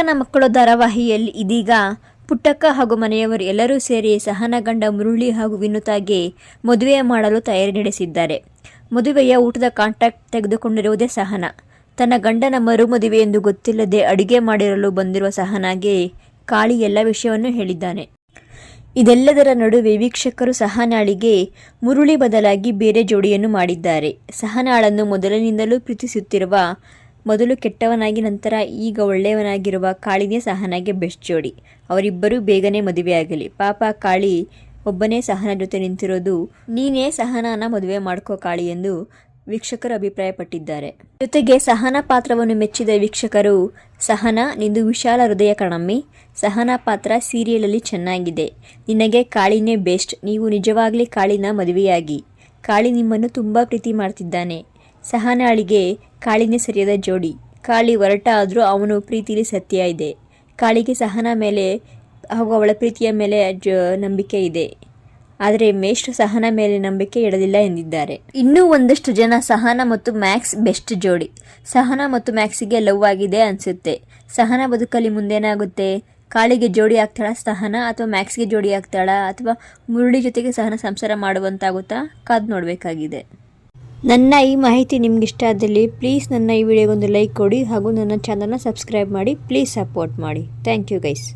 ಪುಟ್ಟಕ್ಕನ ಮಕ್ಕಳು ಧಾರಾವಾಹಿಯಲ್ಲಿ ಇದೀಗ ಪುಟ್ಟಕ್ಕ ಹಾಗೂ ಮನೆಯವರು ಎಲ್ಲರೂ ಸೇರಿ ಸಹನ ಗಂಡ ಮುರುಳಿ ಹಾಗೂ ವಿನುತಾಗೆ ಮದುವೆ ಮಾಡಲು ತಯಾರಿ ನಡೆಸಿದ್ದಾರೆ. ಮದುವೆಯ ಊಟದ ಕಾಂಟ್ಯಾಕ್ಟ್ ತೆಗೆದುಕೊಂಡಿರುವುದೇ ಸಹನ. ತನ್ನ ಗಂಡನ ಮರು ಮದುವೆ ಎಂದು ಗೊತ್ತಿಲ್ಲದೆ ಅಡುಗೆ ಮಾಡಿರಲು ಬಂದಿರುವ ಸಹನಾಗೆ ಕಾಳಿ ಎಲ್ಲ ವಿಷಯವನ್ನು ಹೇಳಿದ್ದಾನೆ. ಇದೆಲ್ಲದರ ನಡುವೆ ವೀಕ್ಷಕರು ಸಹನಾಳಿಗೆ ಮುರುಳಿ ಬದಲಾಗಿ ಬೇರೆ ಜೋಡಿಯನ್ನು ಮಾಡಿದ್ದಾರೆ. ಸಹನಾಳನ್ನು ಮೊದಲಿನಿಂದಲೂ ಪ್ರೀತಿಸುತ್ತಿರುವ ಮೊದಲು ಕೆಟ್ಟವನಾಗಿ ನಂತರ ಈಗ ಒಳ್ಳೆಯವನಾಗಿರುವ ಕಾಳಿನೇ ಸಹನಾಗೆ ಬೆಸ್ಟ್ ಜೋಡಿ ಅವರಿಬ್ಬರೂ ಬೇಗನೆ ಮದುವೆಯಾಗಲಿ. ಪಾಪ ಕಾಳಿ ಒಬ್ಬನೇ ಸಹನ ಜೊತೆ ನಿಂತಿರೋದು, ನೀನೇ ಸಹನಾನ ಮದುವೆ ಮಾಡ್ಕೋ ಕಾಳಿ ಎಂದು ವೀಕ್ಷಕರು ಅಭಿಪ್ರಾಯಪಟ್ಟಿದ್ದಾರೆ. ಜೊತೆಗೆ ಸಹನ ಪಾತ್ರವನ್ನು ಮೆಚ್ಚಿದ ವೀಕ್ಷಕರು, ಸಹನ ನಿಂದು ವಿಶಾಲ ಹೃದಯ ಕಣಮ್ಮಿ. ಸಹನ ಪಾತ್ರ ಸೀರಿಯಲಲ್ಲಿ ಚೆನ್ನಾಗಿದೆ. ನಿನಗೆ ಕಾಳಿನೇ ಬೆಸ್ಟ್. ನೀವು ನಿಜವಾಗ್ಲಿ ಕಾಳಿನ ಮದುವೆಯಾಗಿ. ಕಾಳಿ ನಿಮ್ಮನ್ನು ತುಂಬ ಪ್ರೀತಿ ಮಾಡ್ತಿದ್ದಾನೆ. ಸಹನಾಳಿಗೆ ಕಾಳಿನೇ ಸರಿಯಾದ ಜೋಡಿ. ಕಾಳಿ ಹೊರಟ ಆದರೂ ಅವನು ಪ್ರೀತಿಲಿ ಸತ್ಯ ಇದೆ. ಕಾಳಿಗೆ ಸಹನ ಮೇಲೆ, ಹಾಗೂ ಅವಳ ಪ್ರೀತಿಯ ಮೇಲೆ ನಂಬಿಕೆ ಇದೆ. ಆದರೆ ಮೇಷ್ಟ್ರು ಸಹನ ಮೇಲೆ ನಂಬಿಕೆ ಇಡಲಿಲ್ಲ ಎಂದಿದ್ದಾರೆ. ಇನ್ನೂ ಒಂದಷ್ಟು ಜನ ಸಹನ ಮತ್ತು ಮ್ಯಾಕ್ಸ್ ಬೆಸ್ಟ್ ಜೋಡಿ. ಸಹನ ಮತ್ತು ಮ್ಯಾಕ್ಸಿಗೆ ಲವ್ ಆಗಿದೆ ಅನಿಸುತ್ತೆ. ಸಹನ ಬದುಕಲ್ಲಿ ಮುಂದೇನಾಗುತ್ತೆ? ಕಾಳಿಗೆ ಜೋಡಿ ಆಗ್ತಾಳ ಸಹನ ಅಥವಾ ಮ್ಯಾಕ್ಸ್ಗೆ ಜೋಡಿ ಆಗ್ತಾಳ ಅಥವಾ ಮುರುಳಿ ಜೊತೆಗೆ ಸಹನ ಸಂಸಾರ ಮಾಡುವಂತಾಗುತ್ತಾ? ಕಾದು ನೋಡಬೇಕಾಗಿದೆ. ನನ್ನ ಈ ಮಾಹಿತಿ ನಿಮ್ಗೆ ಇಷ್ಟ ಆದಲ್ಲಿ ಪ್ಲೀಸ್ ನನ್ನ ಈ ವಿಡಿಯೋಗೊಂದು ಲೈಕ್ ಕೊಡಿ ಹಾಗೂ ನನ್ನ ಚಾನಲ್ನ ಸಬ್ಸ್ಕ್ರೈಬ್ ಮಾಡಿ ಪ್ಲೀಸ್ ಸಪೋರ್ಟ್ ಮಾಡಿ. Thank you guys